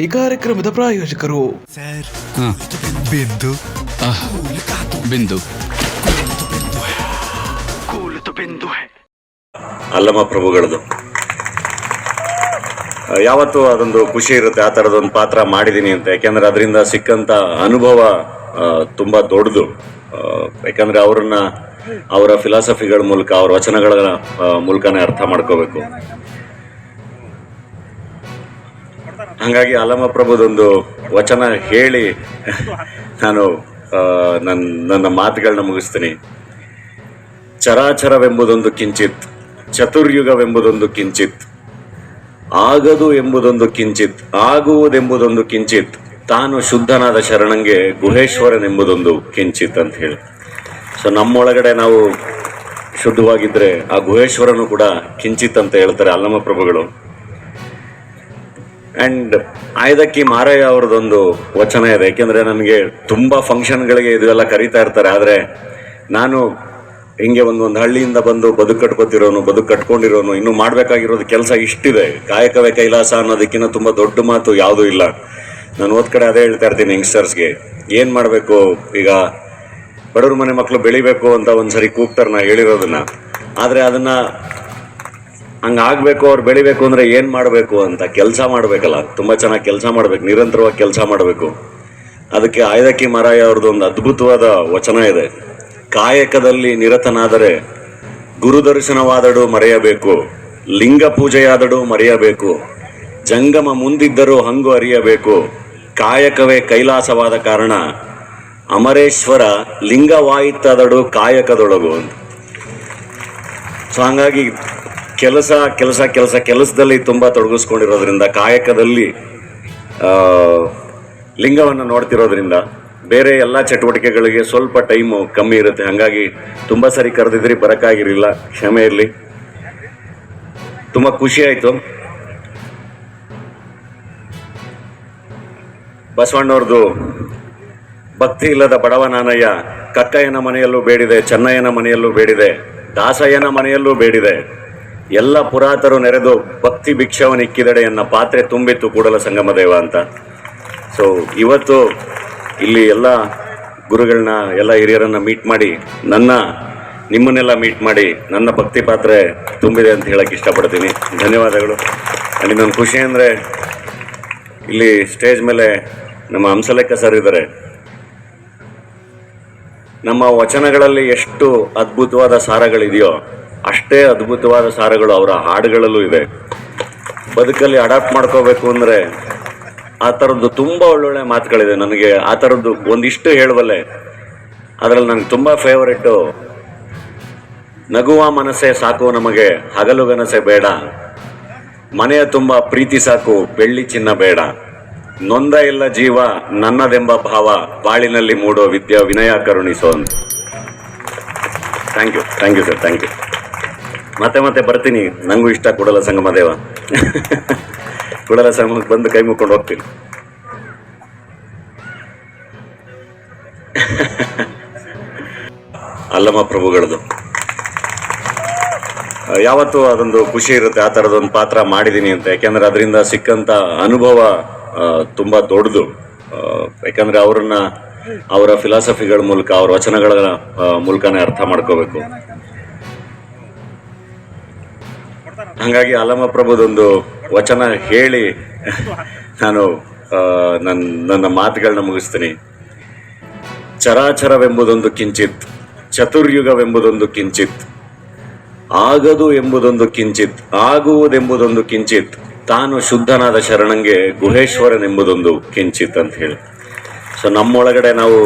ಈ ಕಾರ್ಯಕ್ರಮದ ಪ್ರಾಯೋಜಕರು. ಬಿಂದು. ಬಿಂದು. ಅಲ್ಲಮ ಪ್ರಭುಗಳದು. ಯಾವತ್ತು ಅದೊಂದು ಖುಷಿ ಇರುತ್ತೆ ಆ ಥರದೊಂದು ಪಾತ್ರ ಮಾಡಿದ್ದೀನಿ ಅಂತ. ಯಾಕೆಂದ್ರೆ ಅದರಿಂದ ಸಿಕ್ಕಂತ ಅನುಭವ ತುಂಬ ದೊಡ್ಡದು. ಯಾಕಂದರೆ ಯಾಕಂದ್ರೆ ಅವ್ರನ್ನ ಅವರ ಫಿಲಾಸಫಿಗಳ ಮೂಲಕ ಅವ್ರ ವಚನಗಳ ಮೂಲಕನೇ ಅರ್ಥ ಮಾಡ್ಕೋಬೇಕು. ಹಂಗಾಗಿ ಅಲಮ ಪ್ರಭುದೊಂದು ವಚನ ಹೇಳಿ ನಾನು ನನ್ನ ನನ್ನ ಮಾತುಗಳನ್ನ ಮುಗಿಸ್ತೀನಿ. ಚರಾಚರವೆಂಬುದೊಂದು ಕಿಂಚಿತ್, ಚತುರ್ಯುಗವೆಂಬುದೊಂದು ಕಿಂಚಿತ್, ಆಗದು ಎಂಬುದೊಂದು ಕಿಂಚಿತ್, ಆಗುವುದೆಂಬುದೊಂದು ಕಿಂಚಿತ್, ತಾನು ಶುದ್ಧನಾದ ಶರಣಂಗೆ ಗುಹೇಶ್ವರನೆಂಬುದೊಂದು ಕಿಂಚಿತ್ ಅಂತ ಹೇಳಿ. ಸೊ ನಮ್ಮೊಳಗಡೆ ನಾವು ಶುದ್ಧವಾಗಿದ್ರೆ ಆ ಗುಹೇಶ್ವರನು ಕೂಡ ಕಿಂಚಿತ್ ಅಂತ ಹೇಳ್ತಾರೆ ಅಲ್ಲಮ ಪ್ರಭುಗಳು. ಅಂಡ್ ಆಯ್ದಕ್ಕಿ ಮಾರಯ್ಯ ಅವ್ರದ್ದೊಂದು ವಚನ ಇದೆ. ಯಾಕೆಂದ್ರೆ ನನಗೆ ತುಂಬಾ ಫಂಕ್ಷನ್ಗಳಿಗೆ ಇದೆಲ್ಲ ಕರೀತಾ ಇರ್ತಾರೆ. ಆದ್ರೆ ನಾನು ಹಿಂಗೆ ಒಂದು ಒಂದು ಹಳ್ಳಿಯಿಂದ ಬಂದು ಬದುಕು ಕಟ್ಕೋತಿರೋನು, ಬದುಕು ಕಟ್ಕೊಂಡಿರೋನು, ಇನ್ನು ಮಾಡಬೇಕಾಗಿರೋದು ಕೆಲಸ ಇಷ್ಟಿದೆ. ಕಾಯಕವೇ ಕೈಲಾಸ ಅನ್ನೋದಕ್ಕಿಂತ ತುಂಬಾ ದೊಡ್ಡ ಮಾತು ಯಾವುದೂ ಇಲ್ಲ. ನಾನು ಓದ್ ಕಡೆ ಅದೇ ಹೇಳ್ತಾ ಇರ್ತೀನಿ ಯಂಗ್ಸ್ಟರ್ಸ್ಗೆ ಏನು ಮಾಡಬೇಕು ಈಗ? ಬಡವ್ರ ಮನೆ ಮಕ್ಕಳು ಬೆಳಿಬೇಕು ಅಂತ ಒಂದ್ಸರಿ ಕೂಗ್ತಾರೆ ನಾ ಹೇಳಿರೋದನ್ನ. ಆದ್ರೆ ಅದನ್ನ ಹಂಗ ಆಗ್ಬೇಕು ಅವ್ರು ಬೆಳಿಬೇಕು ಅಂದರೆ ಏನು ಮಾಡಬೇಕು ಅಂತ ಕೆಲಸ ಮಾಡಬೇಕಲ್ಲ. ತುಂಬ ಚೆನ್ನಾಗಿ ಕೆಲಸ ಮಾಡಬೇಕು, ನಿರಂತರವಾಗಿ ಕೆಲಸ ಮಾಡಬೇಕು. ಅದಕ್ಕೆ ಆಯ್ದಕ್ಕಿ ಮರಾಯ ಅವ್ರದ್ದು ಒಂದು ಅದ್ಭುತವಾದ ವಚನ ಇದೆ. ಕಾಯಕದಲ್ಲಿ ನಿರತನಾದರೆ ಗುರುದರ್ಶನವಾದಡು ಮರೆಯಬೇಕು, ಲಿಂಗ ಪೂಜೆಯಾದಡು ಮರೆಯಬೇಕು, ಜಂಗಮ ಮುಂದಿದ್ದರೂ ಹಂಗು ಅರಿಯಬೇಕು. ಕಾಯಕವೇ ಕೈಲಾಸವಾದ ಕಾರಣ ಅಮರೇಶ್ವರ ಲಿಂಗವಾಯಿತಾದಡು ಕಾಯಕದೊಳಗು ಸೊ ಹಂಗಾಗಿ ಕೆಲಸ ಕೆಲಸ ಕೆಲಸ ಕೆಲಸದಲ್ಲಿ ತುಂಬ ತೊಡಗಿಸ್ಕೊಂಡಿರೋದ್ರಿಂದ, ಕಾಯಕದಲ್ಲಿ ಲಿಂಗವನ್ನು ನೋಡ್ತಿರೋದ್ರಿಂದ, ಬೇರೆ ಎಲ್ಲ ಚಟುವಟಿಕೆಗಳಿಗೆ ಸ್ವಲ್ಪ ಟೈಮು ಕಮ್ಮಿ ಇರುತ್ತೆ. ಹಾಗಾಗಿ ತುಂಬ ಸರಿ ಕರೆದಿದ್ರಿ ಬರೋಕ್ಕಾಗಿರಲಿಲ್ಲ ಕ್ಷಮೆ ಇರಲಿ. ತುಂಬ ಖುಷಿ ಆಯಿತು. ಬಸವಣ್ಣವ್ರದ್ದು ಭಕ್ತಿ ಇಲ್ಲದ ಬಡವ ನಾನಯ್ಯ, ಕಕ್ಕಯ್ಯನ ಮನೆಯಲ್ಲೂ ಬೇಡಿದೆ, ಚೆನ್ನಯ್ಯನ ಮನೆಯಲ್ಲೂ ಬೇಡಿದೆ, ದಾಸಯ್ಯನ ಮನೆಯಲ್ಲೂ ಬೇಡಿದೆ. ಎಲ್ಲ ಪುರಾತರು ನೆರೆದು ಭಕ್ತಿ ಭಿಕ್ಷವನಿಕ್ಕಿದಡೆ ಎನ್ನ ಪಾತ್ರೆ ತುಂಬಿತ್ತು ಕೂಡಲ ಸಂಗಮ ದೇವ ಅಂತ. ಸೊ ಇವತ್ತು ಇಲ್ಲಿ ಎಲ್ಲ ಗುರುಗಳನ್ನ, ಎಲ್ಲ ಹಿರಿಯರನ್ನ ಮೀಟ್ ಮಾಡಿ, ನನ್ನ, ನಿಮ್ಮನ್ನೆಲ್ಲ ಮೀಟ್ ಮಾಡಿ, ನನ್ನ ಭಕ್ತಿ ಪಾತ್ರೆ ತುಂಬಿದೆ ಅಂತ ಹೇಳಕ್ಕೆ ಇಷ್ಟಪಡ್ತೀನಿ. ಧನ್ಯವಾದಗಳು. ಅಲ್ಲಿ ನನ್ನ ಖುಷಿ ಅಂದರೆ ಇಲ್ಲಿ ಸ್ಟೇಜ್ ಮೇಲೆ ನಮ್ಮ ಹಂಸಲೆಕ್ಕ ಸರ್ ಇದ್ದಾರೆ. ನಮ್ಮ ವಚನಗಳಲ್ಲಿ ಎಷ್ಟು ಅದ್ಭುತವಾದ ಸಾರಗಳಿದೆಯೋ ಅಷ್ಟೇ ಅದ್ಭುತವಾದ ಸಾರಗಳು ಅವರ ಹಾಡುಗಳಲ್ಲೂ ಇದೆ. ಬದುಕಲ್ಲಿ ಅಡಾಪ್ಟ್ ಮಾಡ್ಕೋಬೇಕು ಅಂದರೆ ಆ ಥರದ್ದು ತುಂಬ ಒಳ್ಳೊಳ್ಳೆ ಮಾತುಗಳಿದೆ. ನನಗೆ ಆ ಥರದ್ದು ಒಂದಿಷ್ಟು ಹೇಳಬಲ್ಲೆ ಅದರಲ್ಲಿ ನನಗೆ ತುಂಬ ಫೇವರೇಟು ನಗುವ ಮನಸ್ಸೇ ಸಾಕು ನಮಗೆ ಹಗಲುಗನಸೆ ಬೇಡ. ಮನೆಯ ತುಂಬ ಪ್ರೀತಿ ಸಾಕು, ಬೆಳ್ಳಿ ಚಿನ್ನ ಬೇಡ. ನೊಂದ ಇಲ್ಲ ಜೀವ, ನನ್ನದೆಂಬ ಭಾವ, ಬಾಳಿನಲ್ಲಿ ಮೂಡೋ ವಿದ್ಯಾ ವಿನಯ ಕರುಣಿಸೋನ್. Thank you thank you sir thank you ಮತ್ತೆ ಮತ್ತೆ ಬರ್ತೀನಿ. ನಂಗೂ ಇಷ್ಟ ಕೂಡಲ ಸಂಗಮ ದೇವ. ಕೂಡಲ ಸಂಗಮಕ್ಕೆ ಬಂದು ಕೈ ಮುಕ್ಕೊಂಡು ಹೋಗ್ತೀನಿ. ಅಲ್ಲಮ್ಮ ಪ್ರಭುಗಳದು. ಯಾವತ್ತೂ ಅದೊಂದು ಖುಷಿ ಇರುತ್ತೆ, ಆ ಥರದೊಂದು ಪಾತ್ರ ಮಾಡಿದ್ದೀನಿ ಅಂತ. ಯಾಕೆಂದ್ರೆ ಅದರಿಂದ ಸಿಕ್ಕಂತ ಅನುಭವ ತುಂಬ ದೊಡ್ಡದು. ಯಾಕಂದ್ರೆ ಅವ್ರನ್ನ, ಅವರ ಫಿಲಾಸಫಿಗಳ ಮೂಲಕ, ಅವ್ರ ವಚನಗಳ ಮೂಲಕನೇ ಅರ್ಥ ಮಾಡ್ಕೋಬೇಕು. ಹಂಗಾಗಿ ಅಲಮ ಪ್ರಭುದೊಂದು ವಚನ ಹೇಳಿ ನಾನು ನನ್ನ ನನ್ನ ಮಾತುಗಳನ್ನ ಮುಗಿಸ್ತೀನಿ. ಚರಾಚರವೆಂಬುದೊಂದು ಕಿಂಚಿತ್, ಚತುರ್ಯುಗವೆಂಬುದೊಂದು ಕಿಂಚಿತ್, ಆಗದು ಎಂಬುದೊಂದು ಕಿಂಚಿತ್, ಆಗುವುದೆಂಬುದೊಂದು ಕಿಂಚಿತ್, ತಾನು ಶುದ್ಧನಾದ ಶರಣಂಗೆ ಗುಹೇಶ್ವರನೆಂಬುದೊಂದು ಕಿಂಚಿತ್ ಅಂತ ಹೇಳಿ. ಸೊ ನಮ್ಮೊಳಗಡೆ ನಾವು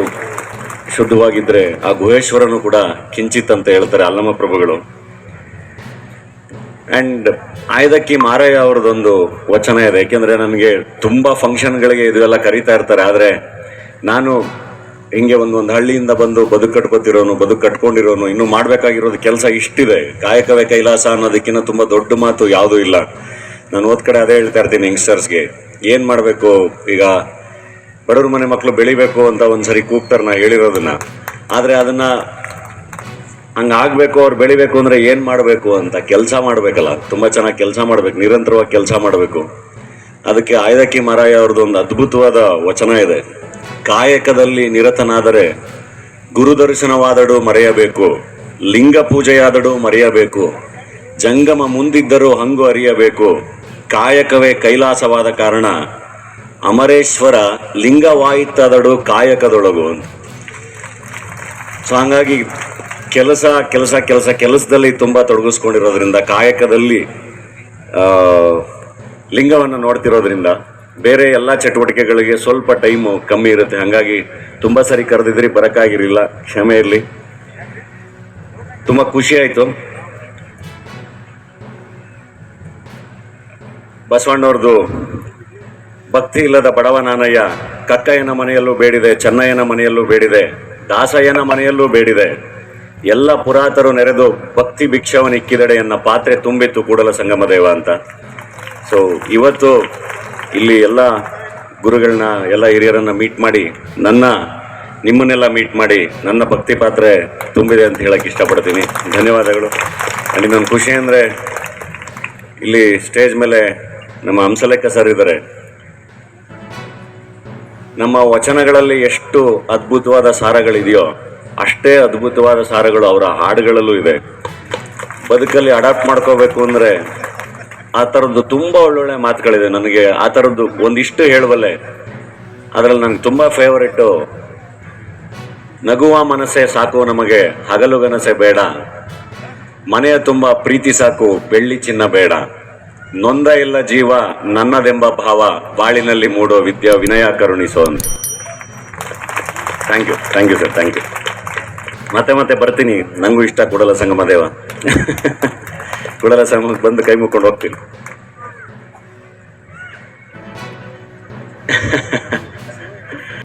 ಶುದ್ಧವಾಗಿದ್ರೆ ಆ ಗುಹೇಶ್ವರನು ಕೂಡ ಕಿಂಚಿತ್ ಅಂತ ಹೇಳ್ತಾರೆ ಅಲ್ಲಮ ಪ್ರಭುಗಳು. ಅಂಡ್ ಆಯ್ದಕ್ಕಿ ಮಾರಯ್ಯ ಅವ್ರದ್ದೊಂದು ವಚನ ಇದೆ. ಯಾಕೆಂದ್ರೆ ನನಗೆ ತುಂಬಾ ಫಂಕ್ಷನ್ಗಳಿಗೆ ಇದೆಲ್ಲ ಕರೀತಾ ಇರ್ತಾರೆ. ಆದ್ರೆ ನಾನು ಹಿಂಗೆ ಒಂದು ಒಂದು ಹಳ್ಳಿಯಿಂದ ಬಂದು ಬದುಕು ಕಟ್ಕೊತಿರೋನು, ಬದುಕು ಕಟ್ಕೊಂಡಿರೋನು, ಇನ್ನು ಮಾಡಬೇಕಾಗಿರೋದು ಕೆಲಸ ಇಷ್ಟಿದೆ. ಕಾಯಕವೇ ಕೈಲಾಸ ಅನ್ನೋದಕ್ಕಿಂತ ತುಂಬ ದೊಡ್ಡ ಮಾತು ಯಾವುದೂ ಇಲ್ಲ. ನಾನು ಓದ್ ಕಡೆ ಅದೇ ಹೇಳ್ತಾ ಇರ್ತೀನಿ ಯಂಗ್ಸ್ಟರ್ಸ್ಗೆ ಏನು ಮಾಡಬೇಕು? ಈಗ ಬಡವ್ರ ಮನೆ ಮಕ್ಕಳು ಬೆಳಿಬೇಕು ಅಂತ ಒಂದ್ಸರಿ ಕೂಗ್ತಾರೆ ನಾ ಹೇಳಿರೋದನ್ನ. ಆದ್ರೆ ಅದನ್ನ ಹಂಗ ಆಗ್ಬೇಕು ಅವ್ರು ಬೆಳಿಬೇಕು ಅಂದ್ರೆ ಏನು ಮಾಡಬೇಕು ಅಂತ ಕೆಲಸ ಮಾಡಬೇಕಲ್ಲ. ತುಂಬಾ ಚೆನ್ನಾಗಿ ಕೆಲಸ ಮಾಡ್ಬೇಕು, ನಿರಂತರವಾಗಿ ಕೆಲಸ ಮಾಡಬೇಕು. ಅದಕ್ಕೆ ಆಯ್ದಕ್ಕಿ ಮಾರಾಯ ಅವ್ರದ್ದು ಒಂದು ಅದ್ಭುತವಾದ ವಚನ ಇದೆ. ಕಾಯಕದಲ್ಲಿ ನಿರತನಾದರೆ ಗುರು ದರ್ಶನವಾದಡು ಮರೆಯಬೇಕು, ಲಿಂಗ ಪೂಜೆಯಾದಡು ಮರೆಯಬೇಕು, ಜಂಗಮ ಮುಂದಿದ್ದರೂ ಹಂಗು ಅರಿಯಬೇಕು. ಕಾಯಕವೇ ಕೈಲಾಸವಾದ ಕಾರಣ, ಅಮರೇಶ್ವರ ಲಿಂಗವಾಯಿತಾದಡು ಕಾಯಕದೊಳಗು ಸೊ ಹಂಗಾಗಿ ಕೆಲಸ ಕೆಲಸ ಕೆಲಸ ಕೆಲಸದಲ್ಲಿ ತುಂಬ ತೊಡಗಿಸ್ಕೊಂಡಿರೋದ್ರಿಂದ, ಕಾಯಕದಲ್ಲಿ ಲಿಂಗವನ್ನು ನೋಡ್ತಿರೋದ್ರಿಂದ ಬೇರೆ ಎಲ್ಲ ಚಟುವಟಿಕೆಗಳಿಗೆ ಸ್ವಲ್ಪ ಟೈಮು ಕಮ್ಮಿ ಇರುತ್ತೆ. ಹಾಗಾಗಿ ತುಂಬ ಸರಿ ಕರೆದಿದ್ರಿ ಬರೋಕ್ಕಾಗಿರಲಿಲ್ಲ ಕ್ಷಮೆ ಇರಲಿ. ತುಂಬ ಖುಷಿ ಆಯಿತು. ಬಸವಣ್ಣವ್ರದ್ದು ಭಕ್ತಿ ಇಲ್ಲದ ಬಡವ ನಾನಯ್ಯ, ಕಕ್ಕಯ್ಯನ ಮನೆಯಲ್ಲೂ ಬೇಡಿದೆ, ಚೆನ್ನಯ್ಯನ ಮನೆಯಲ್ಲೂ ಬೇಡಿದೆ, ದಾಸಯ್ಯನ ಮನೆಯಲ್ಲೂ ಬೇಡಿದೆ. ಎಲ್ಲ ಪುರಾತರು ನೆರೆದು ಭಕ್ತಿ ಭಿಕ್ಷವನಿಕ್ಕಿದಡೆ ಎನ್ನ ಪಾತ್ರೆ ತುಂಬಿತ್ತು ಕೂಡಲ ಸಂಗಮ ದೇವ ಅಂತ. ಸೊ ಇವತ್ತು ಇಲ್ಲಿ ಎಲ್ಲ ಗುರುಗಳನ್ನ, ಎಲ್ಲ ಹಿರಿಯರನ್ನ ಮೀಟ್ ಮಾಡಿ, ನನ್ನ, ನಿಮ್ಮನ್ನೆಲ್ಲ ಮೀಟ್ ಮಾಡಿ, ನನ್ನ ಭಕ್ತಿ ಪಾತ್ರೆ ತುಂಬಿದೆ ಅಂತ ಹೇಳಕ್ಕೆ ಇಷ್ಟಪಡ್ತೀನಿ. ಧನ್ಯವಾದಗಳು. ಅಲ್ಲಿ ನನ್ನ ಖುಷಿ ಅಂದರೆ ಇಲ್ಲಿ ಸ್ಟೇಜ್ ಮೇಲೆ ನಮ್ಮ ಹಂಸಲೇಖ ಸರ್ ಇದ್ದಾರೆ. ನಮ್ಮ ವಚನಗಳಲ್ಲಿ ಎಷ್ಟು ಅದ್ಭುತವಾದ ಸಾರಗಳಿದೆಯೋ ಅಷ್ಟೇ ಅದ್ಭುತವಾದ ಸಾರಗಳು ಅವರ ಹಾಡುಗಳಲ್ಲೂ ಇದೆ. ಬದುಕಲ್ಲಿ ಅಡಾಪ್ಟ್ ಮಾಡ್ಕೋಬೇಕು ಅಂದರೆ ಆ ಥರದ್ದು ತುಂಬ ಒಳ್ಳೊಳ್ಳೆ ಮಾತುಗಳಿದೆ. ನನಗೆ ಆ ಥರದ್ದು ಒಂದಿಷ್ಟು ಹೇಳಬಲ್ಲೆ ಅದರಲ್ಲಿ ನನಗೆ ತುಂಬ ಫೇವರೇಟು ನಗುವ ಮನಸ್ಸೇ ಸಾಕು ನಮಗೆ ಹಗಲುಗನಸೆ ಬೇಡ. ಮನೆಯ ತುಂಬ ಪ್ರೀತಿ ಸಾಕು, ಬೆಳ್ಳಿ ಚಿನ್ನ ಬೇಡ. ನೊಂದ ಇಲ್ಲ ಜೀವ, ನನ್ನದೆಂಬ ಭಾವ, ಬಾಳಿನಲ್ಲಿ ಮೂಡೋ ವಿದ್ಯಾ ವಿನಯ ಕರುಣಿಸೋ thank you thank you sir thank you ಮತ್ತೆ ಮತ್ತೆ ಬರ್ತೀನಿ. ನಂಗೂ ಇಷ್ಟ. ಕೂಡಲ ಸಂಗಮ ದೇವ. ಕೂಡಲ ಸಂಗಮಕ್ಕೆ ಬಂದು ಕೈ ಮುಕ್ಕೊಂಡು ಹೋಗ್ತೀನಿ.